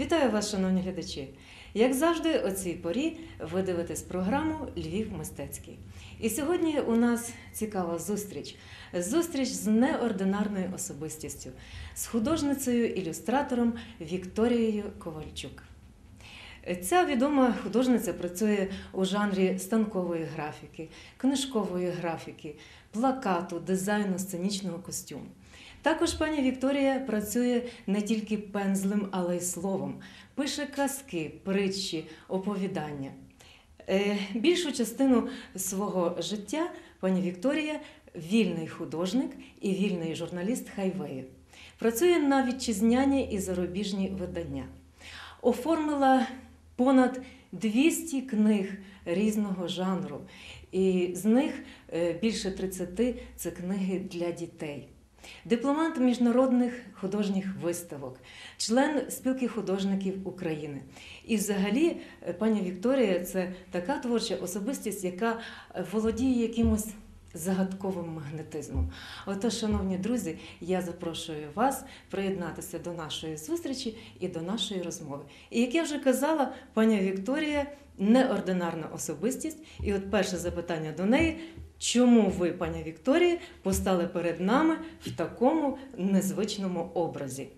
Вітаю вас, шановні глядачі! Як завжди, о цій порі ви дивитесь програму Львів мистецький. І сьогодні у нас цікава зустріч. Зустріч з неординарною особистістю, з художницею-ілюстратором Вікторією Ковальчук. Ця відома художниця працює у жанрі станкової графіки, книжкової графіки, плакату, дизайну сценічного костюму. Також пані Вікторія працює не тільки пензлем, але й словом, пише казки, притчі, оповідання. Е, Більшу частину свого життя пані Вікторія вільний художник і вільний журналіст Хайвею. Працює на вітчизняні і зарубіжні видання. Оформила понад 200 книг різного жанру, і з них е, більше 30 це книги для дітей. Дипломант міжнародних художніх виставок, член спілки художників України. І, взагалі, е, пані Вікторія це така творча особистість, яка е, володіє якимось загадковим магнетизмом. Отож, шановні друзі, я запрошую вас приєднатися до нашої зустрічі і до нашої розмови. І як я вже казала, пані Вікторія неординарна особистість. І от перше запитання до неї. Чому ви, пані Вікторія, постали перед нами в такому незвичному образі?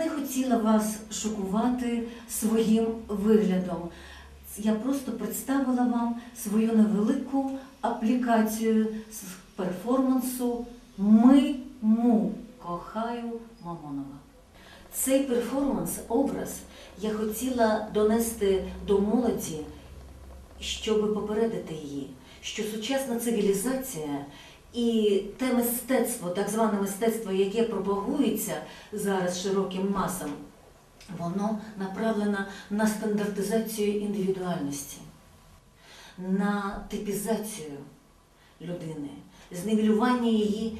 Не хотіла вас шокувати своїм виглядом. Я просто представила вам свою невелику аплікацію з перформансу Ми му кохаю Мамонова. Цей перформанс, образ я хотіла донести до молоді, щоб попередити її, що сучасна цивілізація і те мистецтво, так зване мистецтво, яке пропагується зараз широким масам, воно направлено на стандартизацію індивідуальності, на типізацію людини, знивелювання її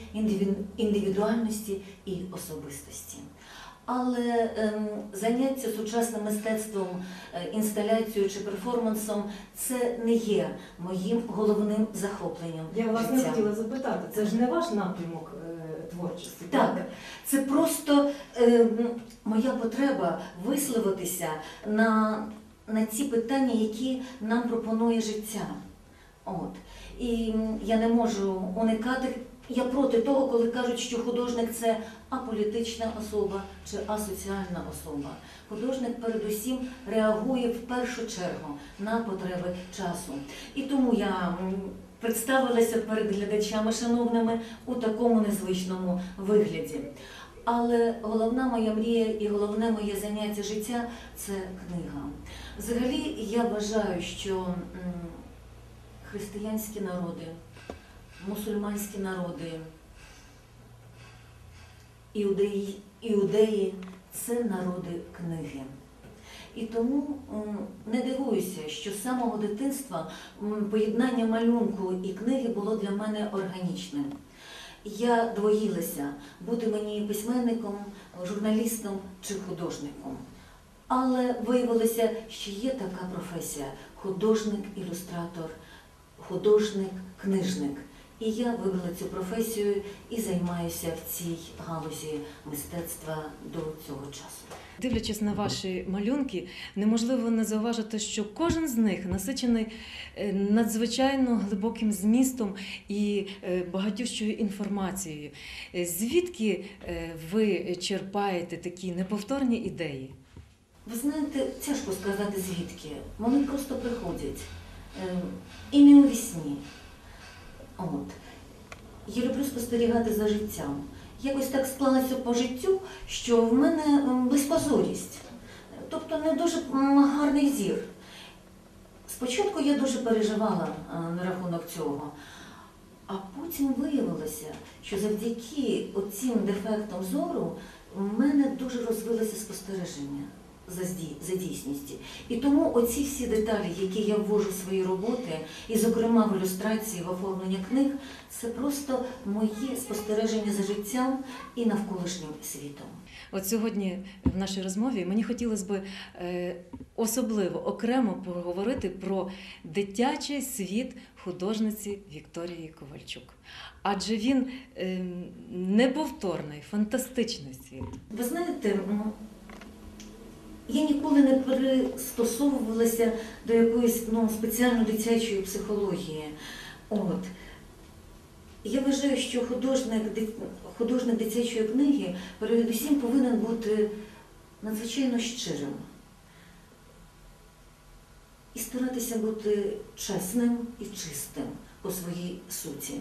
індивідуальності і особистості. Але ем, заняття сучасним мистецтвом, е, інсталяцією чи перформансом це не є моїм головним захопленням. Я вас не життя. хотіла запитати, це ж не ваш напрямок е, творчості. Так, це просто е, моя потреба висловитися на, на ці питання, які нам пропонує життя. От. І я не можу уникати. Я проти того, коли кажуть, що художник це аполітична особа чи асоціальна особа. Художник передусім реагує в першу чергу на потреби часу. І тому я представилася перед глядачами шановними у такому незвичному вигляді. Але головна моя мрія і головне моє заняття життя це книга. Взагалі, я вважаю, що християнські народи, мусульманські народи, іудеї, іудеї це народи книги. І тому не дивуюся, що з самого дитинства поєднання малюнку і книги було для мене органічним. Я двоїлася бути мені письменником, журналістом чи художником. Але виявилося, що є така професія художник-ілюстратор, художник-книжник. І я вибрала цю професію і займаюся в цій галузі мистецтва до цього часу. Дивлячись на ваші малюнки, неможливо не зауважити, що кожен з них насичений е, надзвичайно глибоким змістом і е, багатющою інформацією. Е, Звідки ви черпаєте такі неповторні ідеї? Ви знаєте, тяжко сказати звідки. Вони просто приходять. І не у вісні. От. Я люблю спостерігати за життям. Якось так склалося по життю, що в мене близькозорість, тобто не дуже гарний зір. Спочатку я дуже переживала е, на рахунок цього. А потім виявилося, що завдяки оцим дефектам зору в мене дуже розвилося спостереження за, дійсністю. І тому оці всі деталі, які я ввожу в свої роботи, і, зокрема, в ілюстрації, в оформлення книг, це просто мої спостереження за життям і навколишнім світом. От сьогодні в нашій розмові мені хотілося б е, особливо окремо поговорити про дитячий світ художниці Вікторії Ковальчук. Адже він е, неповторний, фантастичний світ. Ви знаєте, я ніколи не пристосовувалася до якоїсь ну, спеціально дитячої психології. От. Я вважаю, що художник, художник дитячої книги передусім повинен бути надзвичайно щирим і старатися бути чесним і чистим по своїй суті.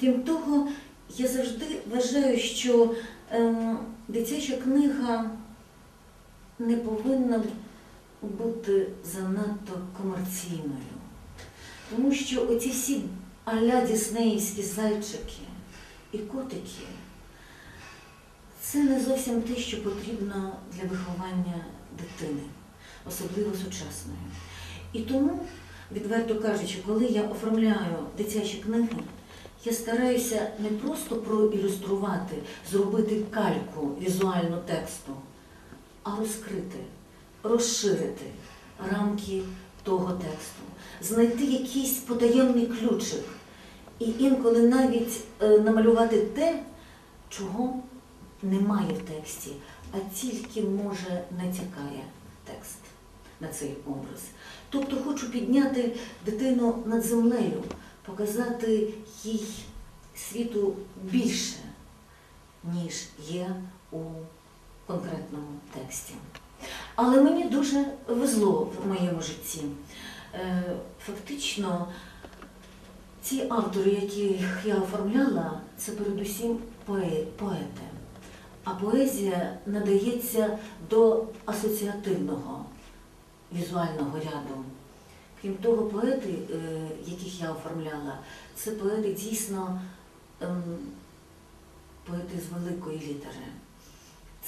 Крім того, я завжди вважаю, що ем, дитяча книга не повинна бути занадто комерційною. Тому що оці всі аля діснеївські зайчики і котики це не зовсім те, що потрібно для виховання дитини, особливо сучасної. І тому, відверто кажучи, коли я оформляю дитячі книги, я стараюся не просто проілюструвати, зробити кальку візуальну тексту, а розкрити, розширити рамки того тексту, знайти якийсь потаємний ключик і інколи навіть е, намалювати те, чого немає в тексті, а тільки може натякає текст на цей образ. Тобто хочу підняти дитину над землею, показати їй світу більше, ніж є у конкретному тексті. Але мені дуже везло в моєму житті. Е, Фактично, ці автори, яких я оформляла, це передусім поети. А поезія надається до асоціативного візуального ряду. Крім того, поети, е, яких я оформляла, це поети дійсно ем, поети з великої літери.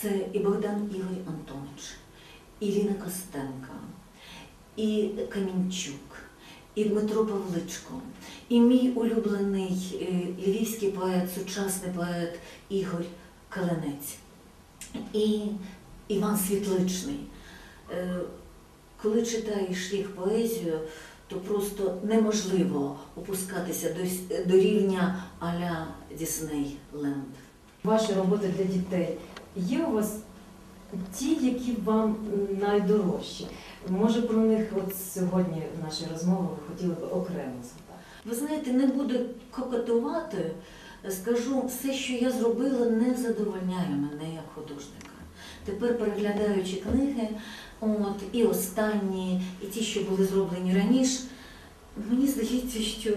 Це і Богдан Ігор Антонович, і Ліна Костенка, і Камінчук, і Дмитро Павличко, і мій улюблений е, львівський поет, сучасний поет Ігор Каленець, і Іван Світличний. Е, Коли читаєш їх поезію, то просто неможливо опускатися до, рівня аля Дісней Ленд. Ваші роботи для дітей є у вас ті, які вам найдорожчі? Може про них от сьогодні в нашій розмові ви хотіли б окремо згадати? Ви знаєте, не буду кокетувати, скажу, все, що я зробила, не задовольняє мене як художника. Тепер переглядаючи книги, от, і останні, і ті, що були зроблені раніше, мені здається, що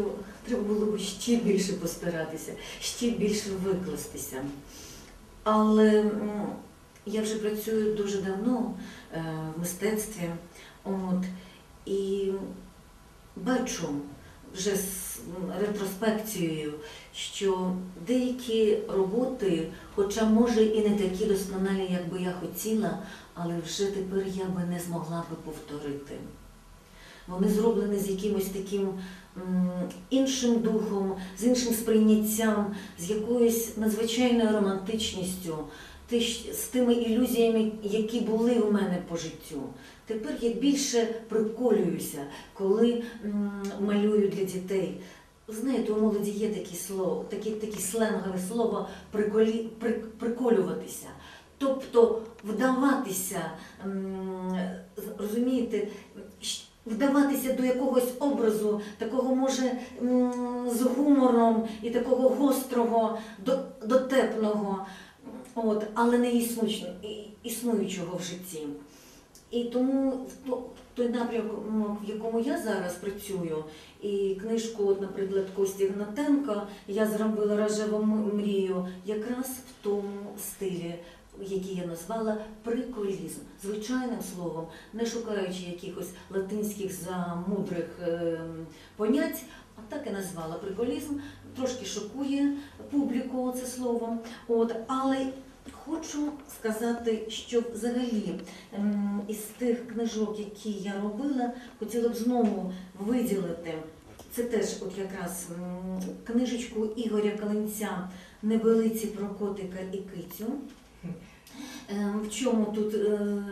треба було б ще більше постаратися, ще більше викластися. Але я вже працюю дуже давно е, в мистецтві, от, і бачу вже з ретроспекцією, що деякі роботи, хоча може і не такі досконалі, як би я хотіла, але вже тепер я би не змогла би повторити. Вони зроблені з якимось таким іншим духом, з іншим сприйняттям, з якоюсь надзвичайною романтичністю, з тими ілюзіями, які були у мене по життю. Тепер я більше приколююся, коли малюю для дітей. Знаєте, у молоді є такі слово, такі, такі сленгове слово приколі, при, приколюватися. Тобто вдаватися, розумієте, вдаватися до якогось образу, такого може з гумором і такого гострого, дотепного, от, але не існуючого в житті. І тому той напрямок, в якому я зараз працюю, і книжку, от, наприклад, Кості Гнатенка, я зробила рожеву мрію якраз в тому стилі, який я назвала приколізм, звичайним словом, не шукаючи якихось латинських замудрих ем, понять, А так і назвала приколізм, трошки шокує публіку це слово. От, але хочу сказати, що взагалі ем, із тих книжок, які я робила, хотіла б знову виділити. Це теж от якраз книжечку Ігоря Калинця Небелиці про котика і кицю. Ем, В чому тут ем,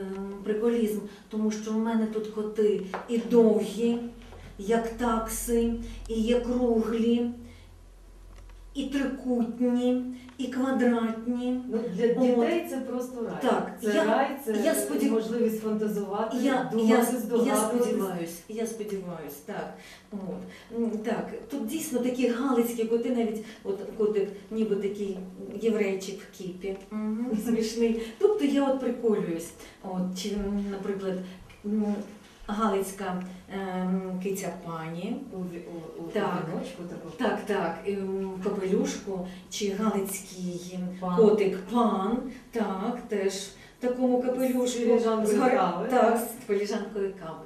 приколізм? Тому що в мене тут коти і довгі, як такси, і є круглі, і трикутні, і квадратні. Ну, для дітей це просто рай. Так, це я- рай, це я сподів- можливість фантазувати, Я, думати, я, я сподіваюсь, я сподіваюсь, так. От. Так, тут дійсно такі галицькі коти, навіть от котик, ніби такий єврейчик в кіпі. Мгм, Смішний. Тобто я от приколююсь. От, чи, наприклад, галицька ем, киця пані. У, у, у Так. віночку. Так, так, ем, капелюшку чи галицький Пан. котик пан, так, теж в такому капелюшку. З з, З з. Так, з поліжанкою кави.